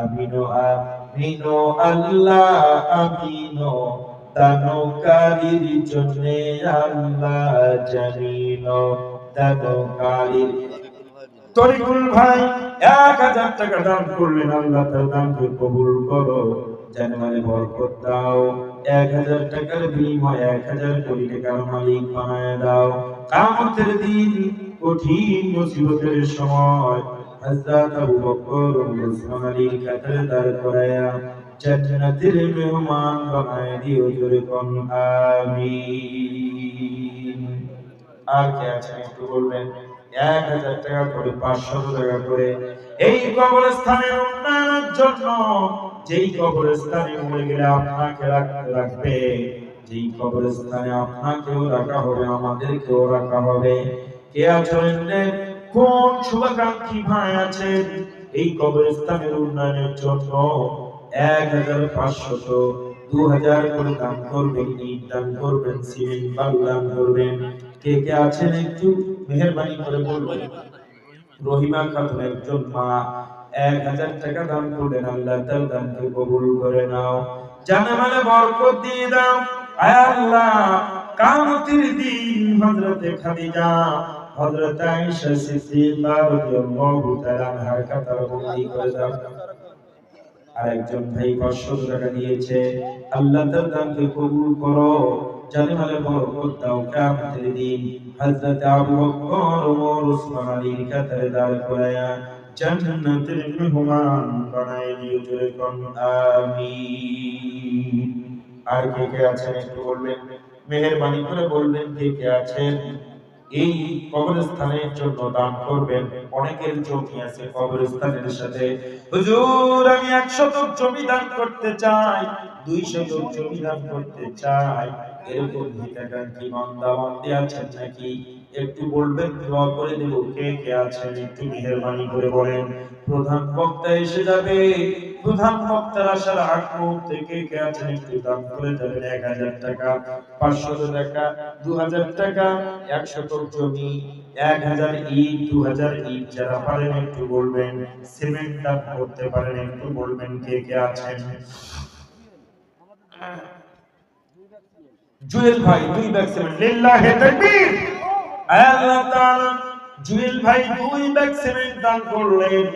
Amino আমিনো, আল্লাহ আমিনো দানকারীর জন্যে আল্লাহ জানিনো দানকারীর তরিকুল ভাই, এক হাজার টাকা দান করলেন, আল্লাহ তার দানকে কবুল করো জানমালে বরকত দাও। এক হাজার টাকার বিনিময়ে এক হাজার কোটি টাকার মালিক বানায় দাও। কামতের দিন কঠিন মুসিবতের সময় হযরত আবু বকর আলীর কাতারে দাঁড় করায়া জান্নাতের মেহমান বানায় দিও জোরে কোন আমিন আর কে আছেন একটু বলবেন? এক হাজার টাকা করে, পাঁচশো টাকা করে। এই কবরস্থানের উন্নয়নের জন্য, যেই কবরস্থানে মরে গেলে আপনাকে রাখবে যেই কবরস্থানে আপনাকেও রাখা হবে, আমাদেরকেও রাখা হবে। কে আছেন? কোন শুভাকাঙ্ক্ষী ভাই আছেন? এই কবরস্থানের উন্নয়নের জন্য এক হাজার পাঁচশত দু হাজার করে দান করবেন, ইট দান করবেন, সিমেন্ট, বালু দান করবেন। কে কে আছেন একটু মেহরবানি করে বলবেন? রহিমা খাতুন একজন মা, এক হাজার টাকা দান করলেন আল্লাহ তার দানকে কবুল করে নাও। জানে মানে বরকত দিয়ে দাও। আয় আল্লাহ, কামতির দিন হযরতে খাদিজা হযরত আয়েশা সিদ্দিকা রাদিয়াল্লাহু তাআলা আনহার কাতার করে আরেকজন ভাই পাঁচশো টাকা দিয়েছে। আল্লাহ তার দানকে কবুল করো। জানে বরকত দাও কিয়ামতের দিন। হযরত আবু বকর দাঁড় করায়া জান্নাতের মেহমান বানায় দিও আর কে কে আছেন একটু বলবেন? মেহেরবানি করে বলবেন কে কে আছেন? এই কবরস্থানের জন্য দান করবেন। অনেকের জমি আছে কবরস্থানের সাথে। হুজুর, আমি একশো জমি দান করতে চাই। দুইশো জমি দান করতে চাই। এরকম হিতাকাঙ্ক্ষী বান্দা বান্দি আছেন নাকি? একটু বলবেন, দোয়া করে দেব। কে কে আছেন? একটু মেহেরবানি করে বলেন। প্রধান বক্তা এসে যাবে। প্রধান বক্তার আসার আগ মুহূর্তে কে কে আছেন একটু দান করে যাবেন এক হাজার টাকা পাঁচশত টাকা, দু হাজার টাকা একশত জমি, এক হাজার ইট, দু হাজার ইট। যারা পারেন একটু বলবেন সিমেন্ট দান করতে পারেন একটু বলবেন কে কে আছেন। জুয়েল ভাই, দুই ব্যাগ সিমেন্ট। লিল্লাহে তাকবীর! আল্লাহ তাআলা জুয়েল ভাই দুই ব্যাগ সিমেন্ট দান করলেন।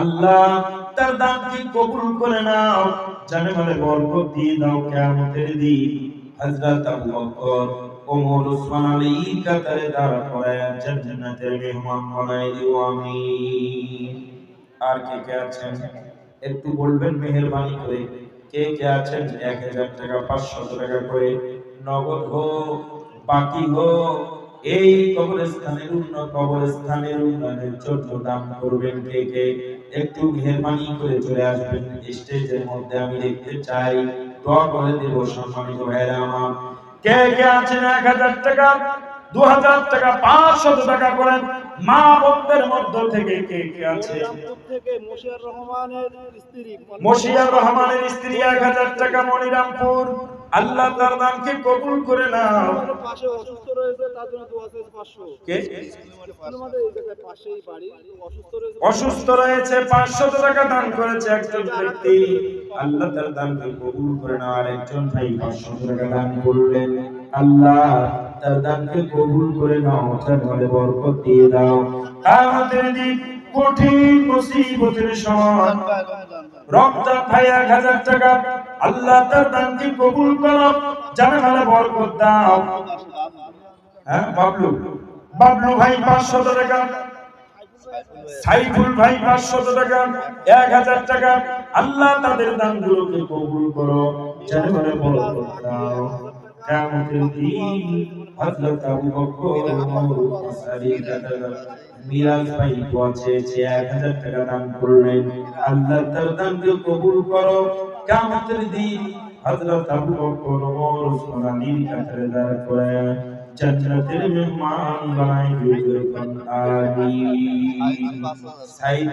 আল্লাহ তার দানকে কবুল করে নাও? জানে মানে বরকত দিয়ে দাও কিয়ামতের দিন। আবু বকর, ওমর, ওসমান আলী কাতারে করায় জান্নাতের মেহমান বানাই দিও আর কে কে আছেন? একটু বলবেন মেহেরবানি করে। কে কে আছেন? এক হাজার টাকা পাঁচশো টাকা করে। নগদ হোক, বাকি হোক, এই কবরস্থানের উন্ন কবরস্থানের উন্নয়নের জন্য দান করবেন কে কে? একটু মেহরবানি করে চলে আসবেন। স্টেজের মধ্যে আমি দেখতে চাই। দোয়া করে দেব সম্মানিত ভাইরা আমার। কে কে আছেন এক হাজার টাকা? দু হাজার টাকা পাঁচশত টাকা করেন। মা বোনদের মধ্য থেকে কে কে আছে? মনিরামপুর রহমানের স্ত্রী মশিয়ার রহমানের স্ত্রী এক হাজার টাকা মনিরামপুর। আল্লাহ তার দানকে কবুল করে নাও। পাশে অসুস্থ রয়েছে তার জন্য দোয়া চাইছি পাঁচশো। কে? পাশেই বাড়ি অসুস্থ রয়েছে। অসুস্থ রয়েছে পাঁচশত টাকা দান করেছে একজন ব্যক্তি। আল্লাহ তার দানকে কবুল করে নাও আর একজন ভাই পাঁচশত টাকা দান করলেন আল্লাহ তার দানকে কবুল করে নাও তার ঘরে বরকত দিয়ে দাও। দিন কঠিন মুসিবতের সময়? ভাই এক হাজার টাকা আল্লাহ তার দানকে কবুল করো, জানে ভালো বরকত দাও। হ্যাঁ বাবলু? বাবলু ভাই, পাঁচশো টাকা। সাইফুল ভাই পাঁচশত টাকা। এক হাজার টাকা। আল্লাহ তাদের দানগুলোকে কবুল করো, জানে ভালো বরকত দাও। হাজার টাকা দান আল্লাহ তার দানকে কবুল করো। কিয়ামতের দিন হযরত আবু বকর ওমর ওসমান আলীর কাতারে দাঁড় করে জান্নাতের মেহমান বানাই দিও আমিন সাইদ